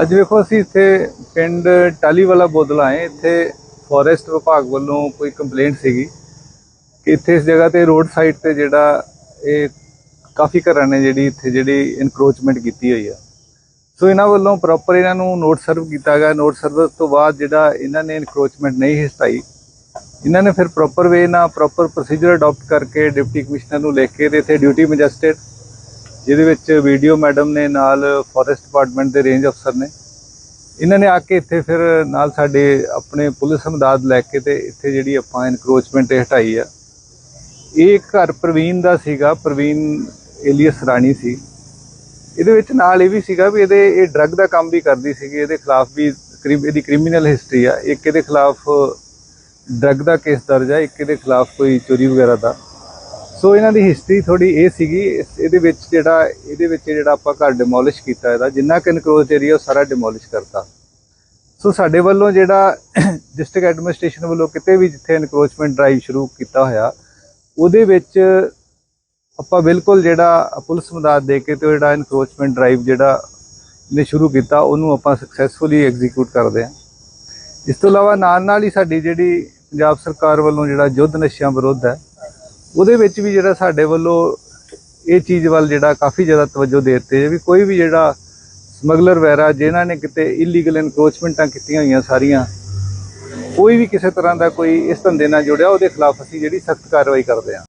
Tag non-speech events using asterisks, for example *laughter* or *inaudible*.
ਅੱਜ ਵੇਖੋ ਅਸੀਂ ਇੱਥੇ ਪਿੰਡ ਟਾਲੀਵਾਲਾ ਬੋਦਲਾ ਆਏ, ਇੱਥੇ ਫੋਰੈਸਟ ਵਿਭਾਗ ਵੱਲੋਂ ਕੋਈ ਕੰਪਲੇਂਟ ਸੀਗੀ ਕਿ ਇੱਥੇ ਇਸ ਜਗ੍ਹਾ ਤੇ ਰੋਡ ਸਾਈਡ ਤੇ ਜਿਹੜਾ ਇਹ ਕਾਫੀ ਘਰਾਂ ਨੇ ਜਿਹੜੀ ਇੱਥੇ ਜਿਹੜੀ ਇਨਕਰੋਚਮੈਂਟ ਕੀਤੀ ਹੋਈ ਆ। ਸੋ ਇਹਨਾਂ ਵੱਲੋਂ ਪ੍ਰੋਪਰ ਇਹਨਾਂ ਨੂੰ ਨੋਟ ਸਰਵ ਕੀਤਾ ਗਿਆ। ਨੋਟ ਸਰਵਿਸ ਤੋਂ ਬਾਅਦ ਜਿਹੜਾ ਇਹਨਾਂ ਨੇ ਇਨਕਰੋਚਮੈਂਟ ਨਹੀਂ ਹਟਾਈ ਇਹਨਾਂ ਨੇ ਫਿਰ ਪ੍ਰੋਪਰ ਵੇ ਨਾਲ ਪ੍ਰੋਪਰ ਪ੍ਰੋਸੀਜਰ ਅਡਾਪਟ ਕਰਕੇ ਡਿਪਟੀ ਕਮਿਸ਼ਨਰ ਨੂੰ ਲਿਖ ਕੇ ਤੇ ਇੱਥੇ ਡਿਊਟੀ ਮੈਜਿਸਟਰੇਟ ਜਿਹਦੇ ਵਿੱਚ ਵੀਡੀਓ ਮੈਡਮ ਨੇ ਨਾਲ ਫੋਰੈਸਟ ਡਿਪਾਰਟਮੈਂਟ ਦੇ ਰੇਂਜ ਅਫਸਰ ਨੇ। ਇਹਨਾਂ ਨੇ ਆ ਕੇ ਇੱਥੇ ਫਿਰ ਨਾਲ ਸਾਡੇ ਆਪਣੇ ਪੁਲਿਸ ਹਮਦਾਦ ਲੈ ਕੇ ਤੇ ਇੱਥੇ ਜਿਹੜੀ ਆਪਾਂ ਇਨਕਰੋਚਮੈਂਟ ਹਟਾਈ ਆ। ਇਹ ਘਰ ਪ੍ਰਵੀਨ ਦਾ ਸੀਗਾ, ਪ੍ਰਵੀਨ ਏਲੀਅਸ ਰਾਣੀ ਸੀ। ਇਹਦੇ ਵਿੱਚ ਨਾਲ ਇਹ ਵੀ ਸੀਗਾ ਵੀ ਇਹਦੇ ਇਹ ਡਰੱਗ ਦਾ ਕੰਮ ਵੀ ਕਰਦੀ ਸੀਗੀ, ਇਹਦੇ ਖਿਲਾਫ ਵੀ ਕਰੀਬ ਇਹਦੀ ਕ੍ਰਿਮੀਨਲ ਹਿਸਟਰੀ ਆ। ਇੱਕ ਇਹਦੇ ਖਿਲਾਫ ਡਰੱਗ ਦਾ ਕੇਸ ਦਰਜ ਆ, ਇੱਕ ਇਹਦੇ ਖਿਲਾਫ ਕੋਈ ਚੋਰੀ ਵਗੈਰਾ ਦਾ। ਸੋ ਇਹਨਾਂ ਦੀ ਹਿਸਟਰੀ ਥੋੜੀ ਇਹ ਸੀਗੀ, ਇਸ- ਇਹਦੇ ਵਿੱਚ ਜਿਹੜਾ, ਇਹਦੇ ਵਿੱਚ ਜਿਹੜਾ ਆਪਾਂ ਘਰ ਡਿਮੋਲਿਸ਼ ਕੀਤਾ ਇਹਦਾ, ਜਿੰਨਾ ਕਿ ਇਨਕਰੋਚ ਏਰੀਆ ਉਹ ਸਾਰਾ ਡਿਮੋਲਿਸ਼ ਕਰਤਾ। ਸੋ ਸਾਡੇ ਵੱਲੋਂ ਜਿਹੜਾ *coughs* ਡਿਸਟ੍ਰਿਕਟ ਐਡਮਿਨਿਸਟ੍ਰੇਸ਼ਨ ਵੱਲੋਂ ਕਿਤੇ ਵੀ ਜਿੱਥੇ ਇਨਕਰੋਚਮੈਂਟ ਡਰਾਈਵ ਸ਼ੁਰੂ ਕੀਤਾ ਹੋਇਆ, ਉਹਦੇ ਵਿੱਚ ਆਪਾਂ ਬਿਲਕੁਲ ਜਿਹੜਾ ਪੁਲਿਸ ਮਦਦ ਦੇ ਕੇ ਤੇ ਉਹ ਜਿਹੜਾ ਇਨਕਰੋਚਮੈਂਟ ਡਰਾਈਵ ਜਿਹੜਾ ਨੇ ਸ਼ੁਰੂ ਕੀਤਾ, ਉਹਨੂੰ ਆਪਾਂ ਸਕਸੈਸਫੁਲੀ ਐਗਜ਼ੀਕਿਊਟ ਕਰਦੇ ਹਾਂ। ਇਸ ਤੋਂ ਇਲਾਵਾ ਨਾਲ ਨਾਲ ਹੀ ਸਾਡੀ ਜਿਹੜੀ ਪੰਜਾਬ ਸਰਕਾਰ ਵੱਲੋਂ ਜਿਹੜਾ ਯੁੱਧ ਨਸ਼ਿਆਂ ਵਿਰੁੱਧ ਹੈ ਉਹਦੇ ਵਿੱਚ ਵੀ ਜਿਹੜਾ ਸਾਡੇ ਵੱਲੋਂ ਇਹ ਚੀਜ਼ ਵੱਲ ਜਿਹੜਾ ਕਾਫੀ ਜ਼ਿਆਦਾ ਤਵੱਜੋ ਦੇ ਦਿੱਤੀ ਹੈ ਵੀ ਕੋਈ ਵੀ ਜਿਹੜਾ ਸਮਗਲਰ ਵੈਰਾ ਜਿਨ੍ਹਾਂ ਨੇ ਕਿਤੇ ਇਲੀਗਲ ਇਨਕਰੋਚਮੈਂਟਾਂ ਕੀਤੀਆਂ ਹੋਈਆਂ ਸਾਰੀਆਂ, ਕੋਈ ਵੀ ਕਿਸੇ ਤਰ੍ਹਾਂ ਦਾ ਕੋਈ ਇਸ ਧੰਦੇ ਨਾਲ ਜੁੜਿਆ, ਉਹਦੇ ਖਿਲਾਫ ਅਸੀਂ ਜਿਹੜੀ ਸਖਤ ਕਾਰਵਾਈ ਕਰਦੇ ਹਾਂ।